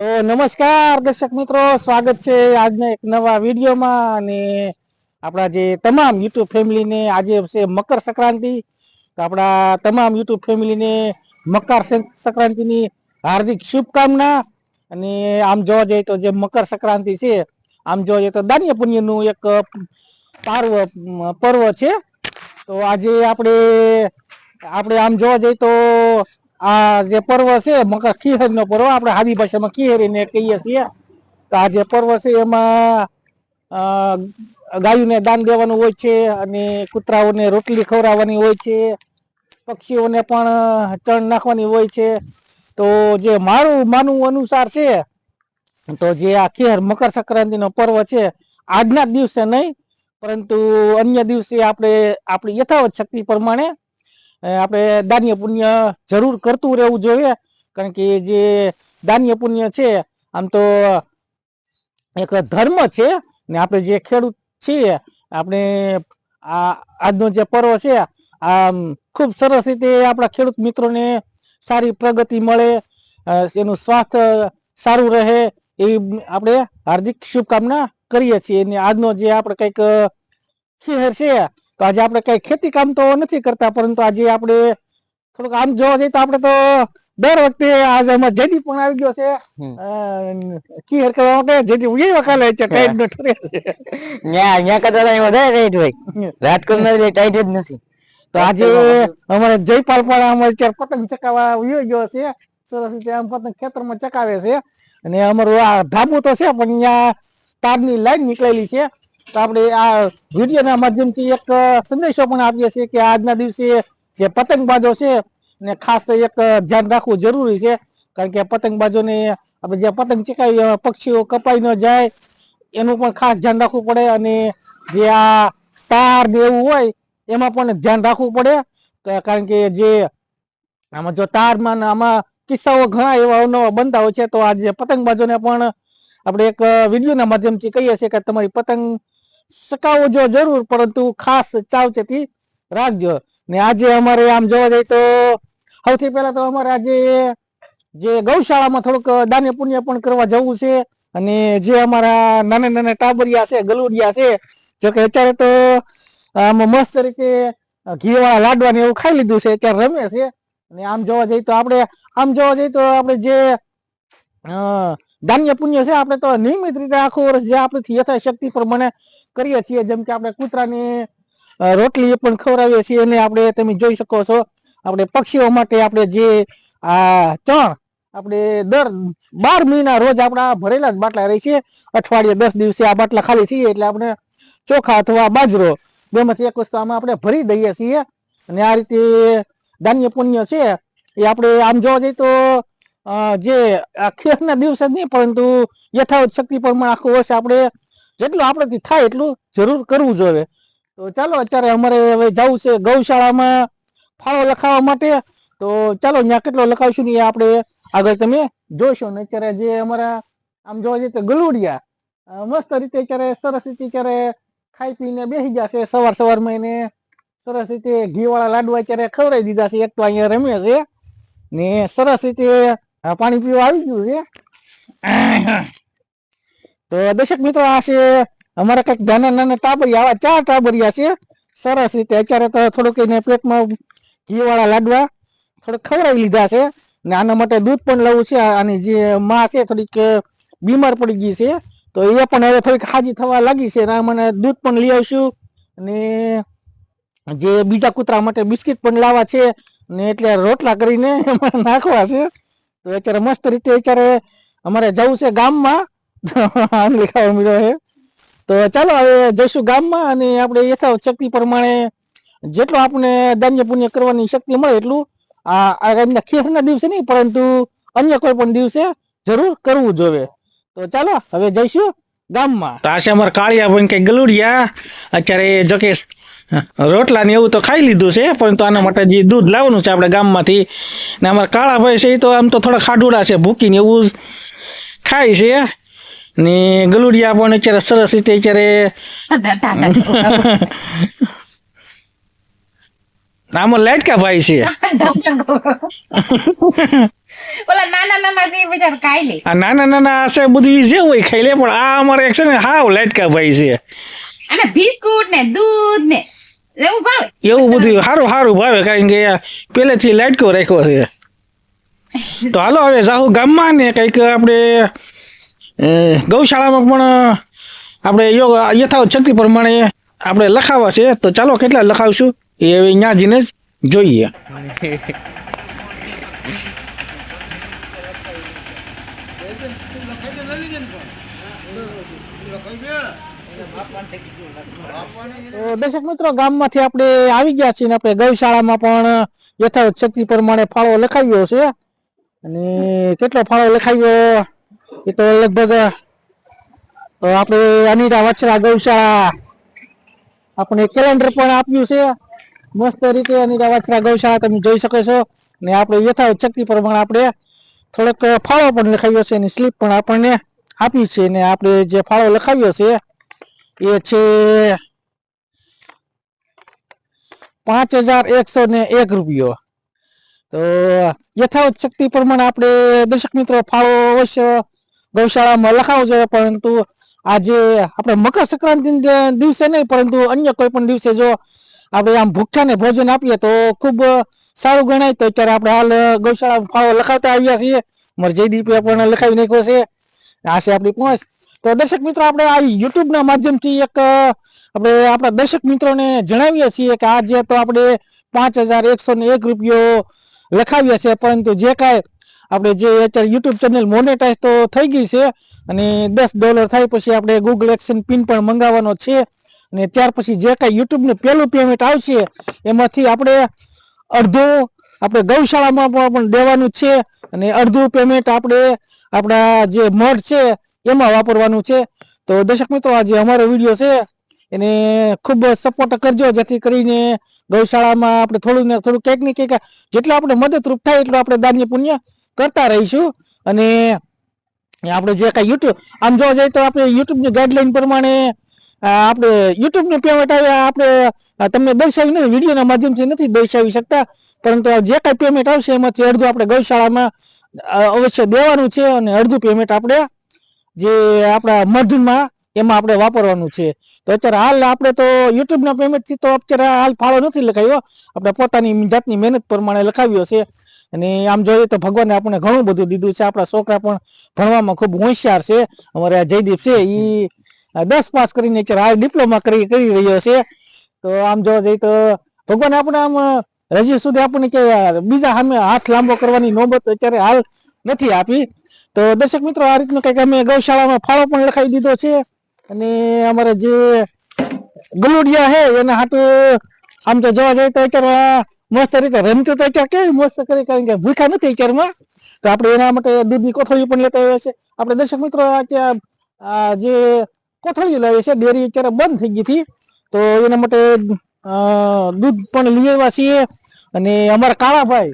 તો નમસ્કાર દર્શક મિત્રો, સ્વાગત છે આજના એક નવા વિડીયોમાં અને આપણા જે તમામ યુટ્યુબ ફેમિલીને આજે છે મકર સંક્રાંતિ. તો આપણા તમામ યુટ્યુબ ફેમિલીને મકર સંક્રાંતિની હાર્દિક શુભકામના અને આમ જોવા જઈએ તો જે મકર સંક્રાંતિ છે, આમ જોવા જઈએ તો દાન્ય પુણ્યનું એક પાર્વ પર્વ છે. તો આજે આપણે આપણે આમ જોવા જઈએ તો આ જે પર્વ છે મકર ખીહર નો પર્વ, આપણે હાદી ભાષામાં ખીહરીને કહીએ છીએ. તો આ જે પર્વ છે, એમાં ગાયુને દાન દેવાનું હોય છે અને કૂતરાઓને રોટલી ખવડાવવાની હોય છે. પક્ષીઓને પણ ચણ નાખવાની હોય છે. તો જે મારું માનવું અનુસાર છે, તો જે આ ખેર મકર સંક્રાંતિનો પર્વ છે, આજના દિવસે નહીં, પરંતુ અન્ય દિવસે આપણે, આપણી યથાવત શક્તિ પ્રમાણે આપણે દાન્ય પુણ્ય જરૂર કરતું રહેવું જોઈએ. કારણ કે જે દાન્ય પુણ્ય છે, આમ તો એક ધર્મ છે ને આપણે જે ખેડૂત છીએ, આપણે આ આજનો જે પર્વ છે, આમ ખૂબ સરસ રીતે આપણા ખેડૂત મિત્રોને સારી પ્રગતિ મળે એનું સ્વાસ્થ્ય સારું રહે એવી આપણે હાર્દિક શુભકામના કરીએ છીએ. અને આજનો જે આપણે કંઈક ખેર છે તો આજે આપણે કઈ ખેતી કામ તો નથી કરતા પરંતુ આજે આપણે થોડુંક આમ જોવા જઈએ તો આપણે તો દર વખતે આજે આમાં જેડી પણ આવી ગયો છે. કી ખેર કરવા માટે જેડી ઉઈ વખાલે છે ટાઈટ નો ઠરે છે. ન્યા ન્યા કદાચ અહીં વધારે ટાઈટ હોય. રાજકોટમાં ટાઈટ જ નથી. તો આજે અમારે જયપાલ પણ અમારે ચાર પતંગ ચકાવવા ઉયો ગયો છે. સરસ રીતે આમ પતંગ ખેતરમાં ચકાવે છે. અને અમારું આ ધાબુ તો છે પણ અહીંયા તારની લાઈન નીકળેલી છે. તો આપણે આ વિડીયોના માધ્યમથી એક સંદેશો પણ આપીએ છીએ કે આજના દિવસે જે પતંગબાજો છે ને ખાસ એક ધ્યાન રાખવું જરૂરી છે. કારણ કે પતંગબાજોને આપણે જે પતંગ ચકાવી પક્ષીઓ કપાઈ ન જાય, એનું પણ ખાસ ધ્યાન રાખવું પડે અને જે આ તાર ને એવું હોય, એમાં પણ ધ્યાન રાખવું પડે. કારણ કે જે આમાં જો તારમાં આમાં કિસ્સાઓ ઘણા એવા અવનવા બનતા હોય છે, તો આ જે પતંગબાજોને પણ આપણે એક વિડીયોના માધ્યમથી કહીએ છીએ કે તમારી પતંગ સકાવો જો જરૂર, પરંતુ ખાસ સાવચેતી રાખજો. ને આજે અમારે આમ જોવા જઈએ તો સૌથી પહેલા તો અમારે આજે જે ગૌશાળામાં થોડુંક દાન્ય પુણ્ય પણ કરવા જવું છે, અને જે અમારા નાના નાના ટાબરિયા છે, ગલુડિયા છે, જો કે અત્યારે તો આમાં મસ્ત રીતે ઘીવાળા લાડવા ને એવું ખાઈ લીધું છે, અત્યારે રમે છે. અને આમ જોવા જઈએ તો આપણે, આમ જોવા જઈએ તો આપણે જે દાન્ય પુણ્ય છે. આપણે તો નિયમિત રીતે આખું વર્ષ જે આપણે યથાશક્તિ પ્રમાણે કરીએ છીએ, જેમ કે આપણે કૂતરાને રોટલી પણ ખવડાવીએ છીએ અને આપણે તમે જોઈ શકો છો, આપણે પક્ષીઓ માટે આપણે જે, આ, ચણ આપણે દર બાર મહિના રોજ આપણા ભરેલા જ બાટલા રહી છે. અઠવાડિયે દસ દિવસે આ બાટલા ખાલી થઈએ એટલે આપણે ચોખા અથવા બાજરો બેમાંથી એક વસ્તુ આમાં આપણે ભરી દઈએ છીએ. અને આ રીતે ધાન્ય પુણ્ય છે. એ આપણે આમ જોવા જઈએ તો જે આ ખેતના દિવસે જ નહીં, પરંતુ યથાવત શક્તિ પ્રમાણે આખું વર્ષ આપણે જેટલું આપણાથી થાય એટલું જરૂર કરવું જોઈએ. તો ચાલો, અત્યારે અમારે હવે જવું છે ગૌશાળામાં ફાળો લખાવવા માટે. તો ચાલો ત્યાં કેટલો લખાવશું ને એ આપણે આગળ તમે જોશો. ને અત્યારે જે અમારા, આમ જોવા જઈએ તો ગલુડિયા મસ્ત રીતે અત્યારે સરસ રીતે અત્યારે ખાઈ પીને બેસી જશે સવાર સવારમાં એને સરસ રીતે ઘીવાળા લાડવા અત્યારે ખવડાવી દીધા છે. એક તો અહીંયા રમે છે ને સરસ રીતે આ પાણી પીવા આવી ગયું છે. તો દર્શક મિત્રો, આ છે અમારા કંઈક નાના નાના ટાબરિયા, આવા ચાર ટાબરિયા છે. સરસ રીતે અત્યારે તો થોડુંક એને પેટમાં ઘીવાળા લાડવા થોડુંક ખવડાવી લીધા છે. ને આના માટે દૂધ પણ લેવું છે. આની જે માં છે, થોડીક બીમાર પડી ગઈ છે. તો એ પણ હવે થોડીક હાજી થવા લાગી છે. ને મને દૂધ પણ લઈ આવશું. અને જે બીજા કૂતરા માટે બિસ્કિટ પણ લાવવા છે. ને એટલે રોટલા કરીને નાખવા છે. તો અત્યારે મસ્ત રીતે અત્યારે અમારે જવું છે ગામમાં. આંગળી ખાવા મળ્યો છે. તો ચાલો હવે જઈશું ગામમાં અને આપણે યથાવત શક્તિ પ્રમાણે જેટલું આપણે દાન્ય પુણ્ય કરવાની શક્તિ મળે એટલું આ એમના ખેરના દિવસે નહીં, પરંતુ અન્ય કોઈ પણ દિવસે જરૂર કરવું જોઈએ તો ચાલો હવે જઈશું. ગામમાં. તો આ છે કાળિયા ભાઈ કે ગલુડિયા? અત્યારે જો કે રોટલા ને એવું તો ખાઈ લીધું છે પરંતુ આના માટે જે દૂધ લાવવાનું છે આપણે ગામમાંથી. ને અમારા કાળા ભાઈ છે એ તો આમ તો થોડા ખાડુડા છે ભૂકીને એવું ખાય છે. ને ગલુડિયા પણ અત્યારે સરસ રીતે અત્યારે આમાં લાડકા ભાઈ છે. ઓલા નાના નાના તે બજાર ખાઈ લે આ નાના નાના હશે બધું જે હોય ખાઈ લે પણ આ અમારે એક છે ને હાવ લાટકા ભાઈ છે. અને બિસ્કુટ ને દૂધ ને એવું ભાવે? એવું બધું સારું સારું ભાવે કારણ કે પહેલેથી લાટકો રાખ્યો છે. તો હાલો હવે જાહુ ગામમાં ને કંઈક આપણે ગૌશાળામાં પણ આપણે યોગ યથાવત શક્તિ પ્રમાણે આપણે લખાવા છે. તો ચાલો કેટલા લખાવશું? એ હવે ત્યાં જઈને જ જોઈએ. દર્શક મિત્રો, ગામમાંથી આપણે આવી ગયા છીએ આપણે ગૌશાળામાં પણ યથાવત શક્તિ પ્રમાણે ફાળો લખાવ્યો છે. અને કેટલો ફાળો લખાવ્યો? એ તો લગભગ, તો આપણે અનિતા વછરા ગૌશાળા આપણે કેલેન્ડર પણ આપ્યું છે. મસ્ત રીતે અનિતા વછરા ગૌશાળા તમે જોઈ શકો છો. ને આપણે યથાવત શક્તિ પ્રમાણે આપણે થોડોક ફાળો પણ લખાવ્યો છે એની સ્લીપ પણ આપણને આપી છે ને આપણે જે ફાળો લખાવ્યો છે, એ છે પાંચ હજાર એકસો ને એક રૂપિયો. તો યથાવત શક્તિ પ્રમાણે આપણે દર્શક મિત્રો ફાળો અવશ્ય ગૌશાળામાં લખાવો જોઈએ પરંતુ આજે આપણે મકર સંક્રાંતિ દિવસે નહીં, પરંતુ અન્ય કોઈ પણ દિવસે જો આપણે આમ ભૂખ્યાને ભોજન આપીએ તો ખૂબ સારું ગણાય. તો અત્યારે આપણે હાલ ગૌશાળા ફાળો લખાવતા આવ્યા છીએ. મારે જયદીપે પણ લખાવી નાખ્યો છે. આ છે આપણી પહોંચ તો દર્શક મિત્રો, આપણે આ યુટ્યુબના માધ્યમથી એક આપણે આપણા દર્શક મિત્રોને જણાવીએ છીએ કે આજે તો આપણે પાંચ હજાર એકસો ને એક રૂપિયો લખાવ્યા છે. પરંતુ જે કાંઈ આપણે જે અત્યારે યુટ્યુબ ચેનલ મોનેટાઈઝ તો થઈ ગઈ છે અને દસ ડોલર થાય પછી આપણે ગૂગલ એક્શન પિન પણ મંગાવવાનો છે. અને ત્યાર પછી જે કાંઈ યુટ્યુબનું પહેલું પેમેન્ટ આવશે, એમાંથી આપણે અડધું આપણે ગૌશાળામાં પણ દેવાનું છે અને અડધું પેમેન્ટ આપણે આપણા જે મઠ છે એમાં વાપરવાનું છે. તો દર્શક મિત્રો જે અમારો વીડિયો છે, એને ખૂબ સપોર્ટ કરજો, જેથી કરીને ગૌશાળામાં આપણે થોડું ને થોડું કંઈક ને કંઈક જેટલું આપણે મદદરૂપ થાય એટલું આપણે દાન્ય પુણ્ય કરતા રહીશું. અને આપણે જે કાંઈ યુટ્યુબ આમ જોવા જઈએ તો આપણે યુટ્યુબની ગાઈડલાઈન પ્રમાણે આપણે યુટ્યુબનું પેમેન્ટ આવે આપણે તમને દર્શાવી નથી વિડીયોના માધ્યમથી નથી દર્શાવી શકતા, પરંતુ જે કાંઈ પેમેન્ટ આવશે એમાંથી અડધું આપણે ગૌશાળામાં અવશ્ય દેવાનું છે અને અડધું પેમેન્ટ આપણે જે આપણા મધમાં એમાં આપણે વાપરવાનું છે. તો અત્યારે હાલ આપણે તો યુટ્યુબના પેમેન્ટથી તો અત્યારે હાલ ફાળો નથી લખાવ્યો આપણે પોતાની જાતની મહેનત પ્રમાણે લખાવ્યો છે. અને આમ જોઈએ તો ભગવાને આપણને ઘણું બધું દીધું છે. આપણા છોકરા પણ ભણવામાં ખૂબ હોશિયાર છે. અમારે જયદીપ છે એ દસ પાસ કરીને અત્યારે હાલ ડિપ્લોમા કરી કરી રહ્યો છે. તો આમ જોવા જઈએ તો ભગવાન આપણે આમ હજી સુધી આપણને કે બીજા સામે હાથ લાંબો કરવાની નોબત અત્યારે હાલ નથી આપી. તો દર્શક મિત્રો, આ રીતનું કંઈક અમે ગૌશાળામાં ફાળો પણ લખાવી દીધો છે. અને અમારે જે ગલુડિયા છે, એના હાટું આમ તો જોવા જઈએ તો અત્યારે મસ્ત રીતે રમતું તો અત્યારે કેવી મસ્ત કરી, કારણ કે ભૂખ્યા નથી અત્યારમાં. તો આપણે એના માટે દૂધની કોથળીઓ પણ લેતા આવ્યા છે. આપણે દર્શક મિત્રો આ જે કોથળીઓ લાવીએ છે. ડેરી અત્યારે બંધ થઈ ગઈ હતી. તો એના માટે દૂધ પણ લઈ આવ્યા છીએ. અને અમારા કાળાભાઈ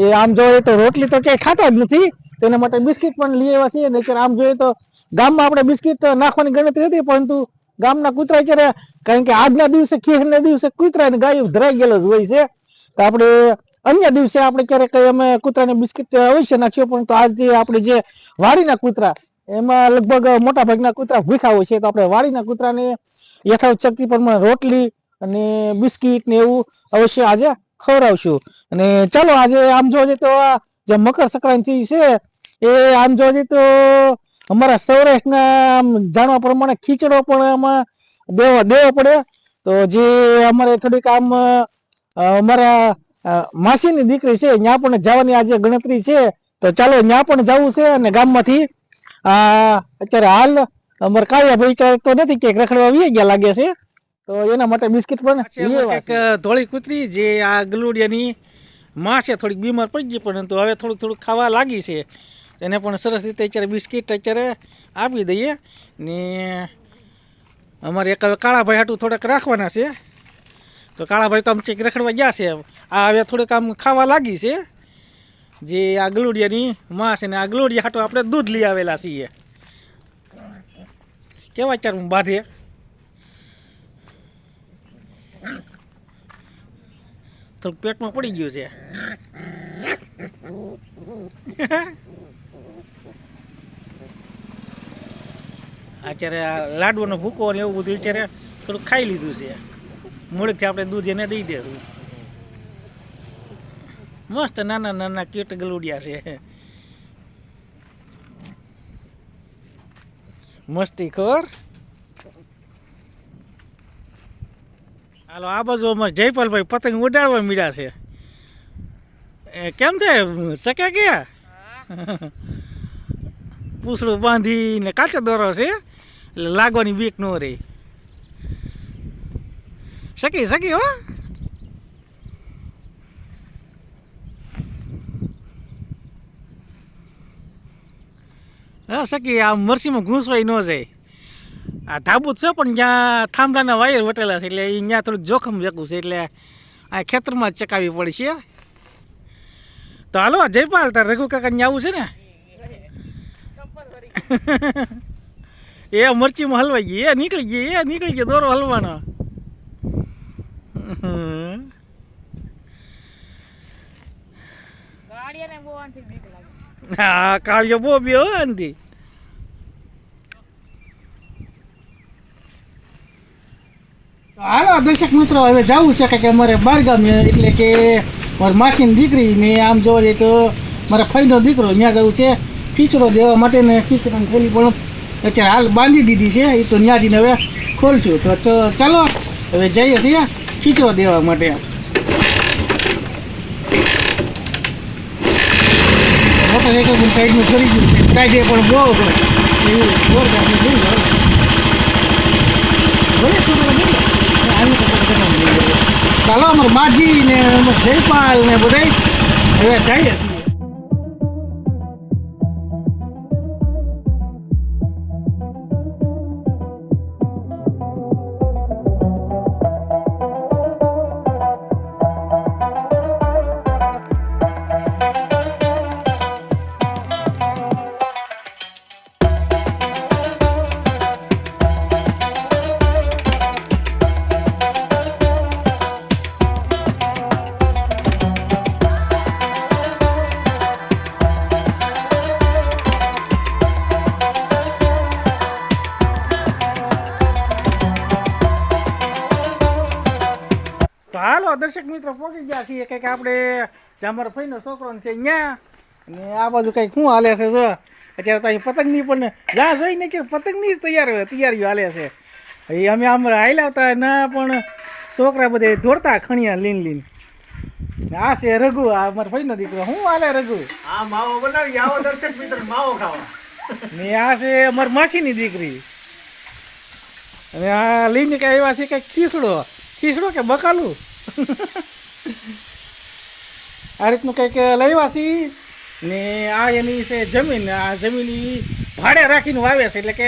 એ આમ જોઈએ તો રોટલી તો ક્યાંય ખાતા જ નથી. તેના માટે બિસ્કિટ પણ લઈ આવ્યા છીએ. અને અત્યારે આમ જોઈએ તો ગામમાં આપણે બિસ્કિટ નાખવાની ગણતરી હતી પરંતુ ગામના કૂતરા અત્યારે, કારણ કે આજના દિવસે ખીરના દિવસે કૂતરા અને ગાયો ધરાઈ ગયેલો જ હોય છે. તો આપણે અન્ય દિવસે આપણે ક્યારેક અમે કૂતરાને બિસ્કિટ અવશ્ય નાખ્યો તો આજે આપણે જે વાડીના કૂતરા એમાં લગભગ મોટા ભાગના કૂતરા ભૂખા હોય છે, તો આપણે વાડીના કૂતરાને યથાવત શક્તિ પ્રમાણે રોટલી અને બિસ્કિટ ને એવું અવશ્ય આજે ખવડાવશું. અને ચાલો આજે આમ જોઈએ તો જે મકર સંક્રાંતિ છે, એ આમ જોઈએ તો અમારા સૌરાષ્ટ્રના જાણવા પ્રમાણે ખીચડો પણ આમાં દેવો દેવો પડે. તો જે અમારે થોડીક આમ અમારા માસીની દીકરી છે, ત્યાં પણ જવાની આજે ગણતરી છે. તો ચાલો ત્યાં પણ જવું છે અને ગામમાંથી અત્યારે હાલ અમારે ભાઈ તો નથી કે રખડવા આવી ગયા લાગે છે. તો એના માટે બિસ્કિટ પણ કંઈક ધોળી કૂતરી જે આ ગલુડિયાની માં છે થોડીક બીમાર પડી ગઈ પરંતુ હવે થોડુંક થોડુંક ખાવા લાગી છે. એને પણ સરસ રીતે અત્યારે બિસ્કિટ અત્યારે આપી દઈએ. ને અમારે એક હવે કાળાભાઈ હાટું થોડાક રાખવાના છે. તો કાળાભાઈ તો આમ કંઈક રખડવા ગયા છે. આ હવે થોડુંક આમ ખાવા લાગી છે. જે આગલુડિયાની ગલુડિયાની માં છે ને આગલુડિયા હાટો આપણે દૂધ લઈ આવેલા છીએ. કેવા ચાર બાંધે? થોડુંક પેટમાં પડી ગયું છે. અત્યારે આ લાડવાનો ભૂકો ને એવું બધું અત્યારે થોડુંક ખાઈ લીધું છે. મોડેકથી આપણે દૂધ એને દઈ દેવું મસ્ત નાના નાના કીટ ગલુડિયા છે. મસ્તી ખબર? હાલો, આ બાજુ અમારે જયપાલભાઈ પતંગ ઉડાડવા મીડા છે. કેમ છે? શકે ગયા પૂછડું બાંધીને કાચો દોરો છે, એટલે લાગવાની બીક ન રહી. શકી શકી હો? હા શકી આ મરસીમાં ઘૂંસવાય ન જાય. આ ધાબુ છે, પણ જ્યાં થાંભલાના વાયર વટેલા છે, એટલે ત્યાં થોડુંક જોખમ વેકું છે, એટલે આ ખેતરમાં જ ચકાવી પડશે. તો હાલો જયપાલ, તાર રઘુ કાકા ને આવું છે ને? એ મરચીમાં હલવાઈ ગઈ, એ નીકળી ગઈ, એ નીકળી ગયો દોરો હલવાનો. હા કાળિયો બીક બે હો આનથી હાલો, દર્શક મિત્રો, હવે જવું છે કે અમારે બારગામ એટલે કે મારી માસીની દીકરી ને આમ જોવા જઈએ તો મારા ફઈનો દીકરો ત્યાં જવું છે. ખીચડો દેવા માટે ને ખીચડાની થેલી પણ અત્યારે હાલ બાંધી દીધી છે એ તો ત્યાંથી હવે ખોલશું. તો ચાલો, હવે જઈએ છીએ ખીચડો દેવા માટે. મોટરસાઇકલ પણ સાઈડમાં કરી છે. સાઈડે પણ બહુ હોય એવું બોર મેં જોયું ગયો. ચાલો, અમારે માજી ને જયપાલ ને બધા હવે જઈએ દર્શક મિત્રો પહોંચી ગયા છીએ. કંઈક આપણે જામર ફઈનો છોકરો છે ત્યાં અને આ બાજુ કંઈક શું હાલે છે જો. અત્યારે તો અહીં પતંગની પણ જા જોઈને કે પતંગની જ તૈયાર તૈયારીઓ હાલે છે. એ અમે આમ હાલ્યા હતા ના પણ છોકરા બધે દોડતા ખણિયા લીન લીન. આ છે રઘુ આ અમારો ફઈનો દીકરો. શું હાલે રઘુ? આ માવો બનાવી આવો દર્શક મિત્ર માવો ખાવા. ને આ છે અમારી માસીની દીકરી. અને આ લઈને કે આવ્યા છે કે ખીસડો ખીસડો કે બકાલું? આ રીતનું કંઈક લાવ્યા છીએ ને આ એની છે જમીન આ જમીન ભાડે રાખીને વાવે છે એટલે કે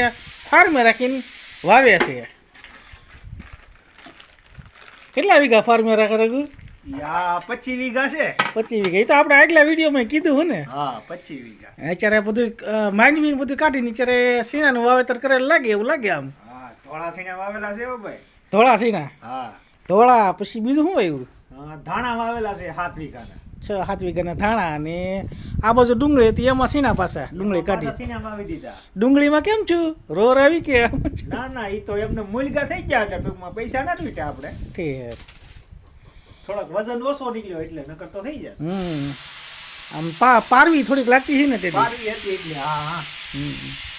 ફાર્મે રાખીને વાવે છે. કેટલા વીઘા ફાર્મે રાખે રઘુ? પચીસ વીઘા છે. પચીસ વીઘા. એ તો આપણે આગલા વિડીયોમાં કીધું હું ને. હા પચીસ વીઘા. અત્યારે બધું માંડવી બધું કાઢીને અત્યારે સીણાનું વાવેતર કરેલ લાગે એવું લાગે આમ. હા ધોળા સીણા વાવેલા છે ભાઈ. ધોળા હા. ધોળા પછી બીજું શું આવ્યું? ધાણા વાવેલા છે સાત વીઘાના. છ સાત વીઘાના ધાણા અને આ બાજુ ડુંગળી હતી એમાં સીના પાસે? ડુંગળી કાઢી. સીના વાવી દીધા? ડુંગળીમાં કેમ છું? રોર આવી કે ના ના એ તો એમને મૂલગા થઈ ગયા એટલે ટૂંકમાં પૈસા ના તૂટ્યા આપણે. ઠીક થોડોક વજન ઓછો નીકળ્યો એટલે નકર તો થઈ જાય. હમ. આમ પા પારવી થોડીક લાગતી છે ને તે પારવી હતી એટલે હા હા. હમ.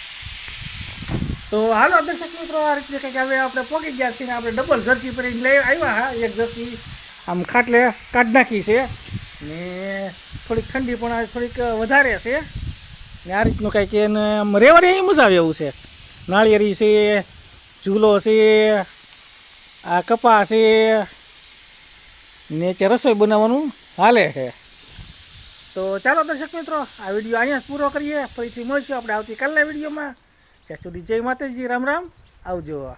તો હાલો, દર્શક મિત્રો, આ રીતે કંઈક હવે આપણે પોકી ગયા છીએ આપણે ડબલ જર્સી પર લઈ આવ્યા હા, એક જર્સી આમ ખાટલે કાઢ નાખી છે ને થોડીક ઠંડી પણ આ થોડીક વધારે છે ને આ રીતનું કંઈક એને આમ રહેવાની અહીં મજા આવે એવું છે. નાળિયેરી છે, ઝૂલો છે, આ કપા છે ને છે રસોઈ બનાવવાનું હાલે છે. તો ચાલો, દર્શક મિત્રો, આ વીડિયો અહીંયા જ પૂરો કરીએ. ફરીથી મળીશું આપણે આવતીકાલના વિડીયોમાં. ત્યાં સુધી જય માતાજી રામ રામ. આવજો.